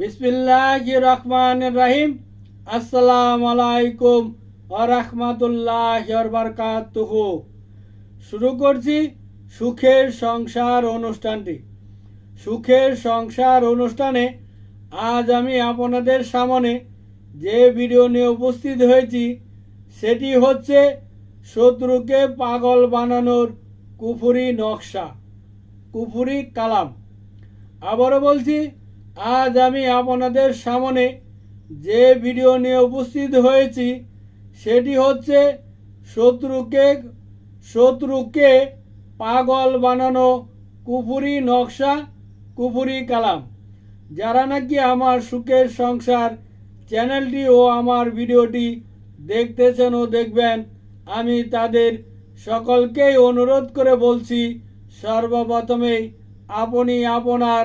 বিসমিল্লাহ রহমান রাহিম আসসালাম আলাইকুম আরহামতুল্লাহ বরকাতুহ। শুরু করছি সুখের সংসার অনুষ্ঠানটি। সুখের সংসার অনুষ্ঠানে আজ আমি আপনাদের সামনে যে ভিডিও নিয়ে উপস্থিত হয়েছি, সেটি হচ্ছে শত্রুকে পাগল বানানোর কুফুরি নকশা, কুফুরি কালাম। আবারও বলছি আজ আমি আপনাদের সামনে যে ভিডিও নিয়ে উপস্থিত হয়েছি, সেটি হচ্ছে শত্রুকে শত্রুকে পাগল বানানো কুফুরি নকশা, কুফুরি কালাম। যারা নাকি আমার সুখের সংসার চ্যানেলটি ও আমার ভিডিওটি দেখতেছেন ও দেখবেন, আমি তাদের সকলকেই অনুরোধ করে বলছি, সর্বপ্রথমেই আপনি আপনার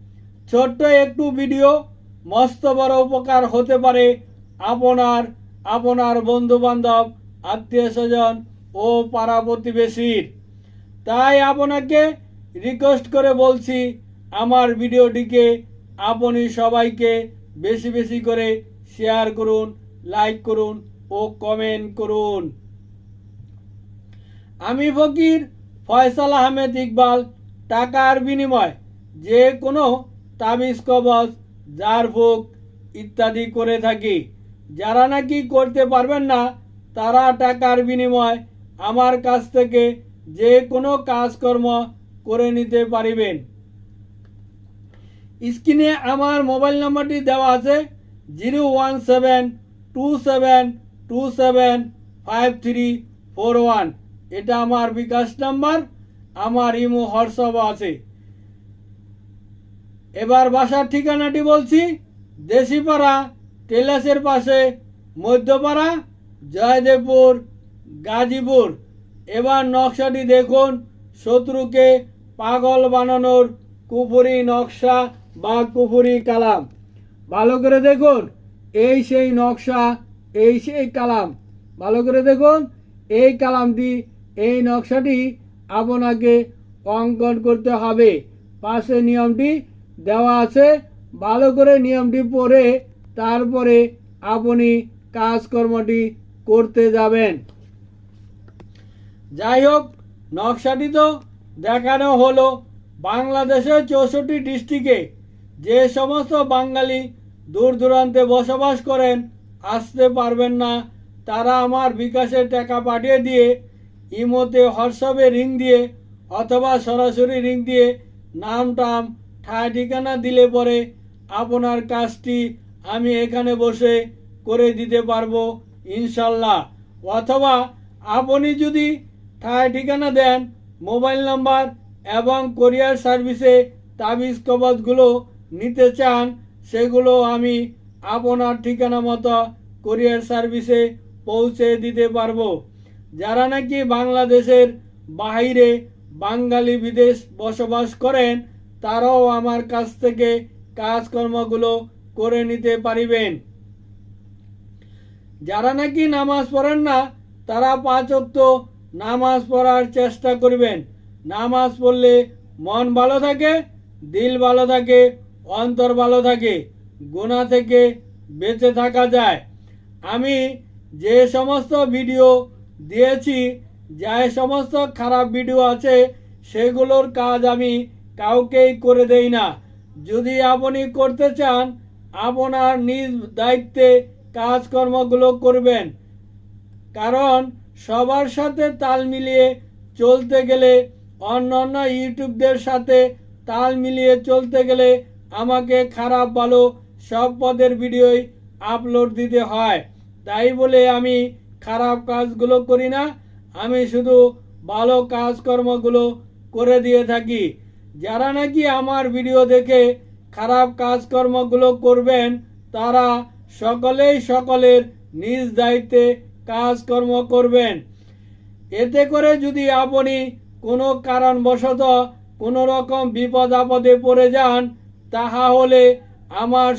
ছোট্ট একটু ভিডিও মস্ত বড় উপকার হতে পারে আপনার আপনার বন্ধু বান্ধব আত্মীয় স্বজন ও পাড়া প্রতিবেশীর। তাই আপনাকে রিকোয়েস্ট করে বলছি, আমার ভিডিওটিকে আপনি সবাইকে বেশি বেশি করে শেয়ার করুন লাইক করুন ও কমেন্ট করুন। আমি ফকির ফয়সাল আহমেদ ইকবাল, টাকার বিনিময়, যে কোনো তাবিজ কবজ জারফুক ইত্যাদি করে থাকি। যারা নাকি করতে পারবেন না, তারা টাকার বিনিময় আমার কাছ থেকে যে কোনো কাজকর্ম করে নিতে পারিবেন। স্ক্রিনে আমার মোবাইল নাম্বারটি দেওয়া আছে, zero one seven two seven two seven five three four one. এটা আমার বিকাশ নাম্বার, আমার ইমো হোয়াটসঅ্যাপ আছে। এবার বাসার ঠিকানাটি বলছি, দেশিপাড়া, টেলাসের পাশে মধ্যপাড়া, জয়দেবপুর, গাজীপুর। এবার নকশাটি দেখুন, শত্রুকে পাগল বানানোর কুপুরি নকশা বা কুপুরি কালাম। ভালো করে দেখুন, এই সেই নকশা, এই সেই কালাম। ভালো করে দেখুন, এই কালামটি, এই নকশাটি আপনাকে অঙ্কন করতে হবে। পাশে নিয়মটি দেওয়া আছে। ভালো করে নিয়মটি পড়ে তারপরে আপনি কাজকর্মটি করতে যাবেন। যাই হোক, নকশাটি তো দেখানো হলো। বাংলাদেশের চৌষট্টি ডিস্ট্রিক্টে যে সমস্ত বাঙালি দূর দূরান্তে বসবাস করেন, আসতে পারবেন না। তারা আমার বিকাশের টাকা পাঠিয়ে দিয়ে, ইমোতে হোয়াটসঅ্যাপে রিং দিয়ে, অথবা সরাসরি রিং দিয়ে নাম টাম ঠায় ঠিকানা দিলে পরে আপনার কাজটি আমি এখানে বসে করে দিতে পারব, ইনশাল্লাহ। অথবা আপনি যদি ঠায় ঠিকানা দেন, মোবাইল নাম্বার এবং কোরিয়ার সার্ভিসে তাবিজ কবজগুলো নিতে চান, সেগুলো আমি আপনার ঠিকানা মতো কোরিয়ার সার্ভিসে পৌঁছে দিতে পারব। যারা নাকি বাংলাদেশের বাইরে বাঙালি বিদেশ বসবাস করেন তারাও আমার কাছ থেকে কাজকর্মগুলো করে নিতে পারিবেন। যারা নাকি নামাজ পড়েন না, তারা পাঁচ অক্ত নামাজ পড়ার চেষ্টা করবেন। নামাজ পড়লে মন ভালো থাকে, দিল ভালো থাকে, অন্তর ভালো থাকে গোনা থেকে বেঁচে থাকা যায়। আমি যে সমস্ত ভিডিও দিয়েছি, যে সমস্ত খারাপ ভিডিও আছে, সেগুলোর কাজ আমি কাউকেই করে দেই না। যদি আপনি করতে চান, আপনার নিজ দায়িত্বে কাজকর্মগুলো করবেন। কারণ সবার সাথে তাল মিলিয়ে চলতে গেলে অন্য অন্য ইউটিউবদের সাথে তাল মিলিয়ে চলতে গেলে আমাকে খারাপ ভালো সব পদের ভিডিওই আপলোড দিতে হয়। তাই বলে আমি খারাপ কাজগুলো করি না। আমি শুধু ভালো কাজকর্মগুলো করে দিয়ে থাকি। যারা নাকি আমার ভিডিও দেখে খারাপ কাজকর্মগুলো করবেন, তারা সকলেই সকলের নিজ দায়িত্বে কাজকর্ম করবেন। এতে করে যদি আপনি কোনো কারণবশত কোনো রকম বিপদ আপদে পড়ে যান তাহা হলে আমার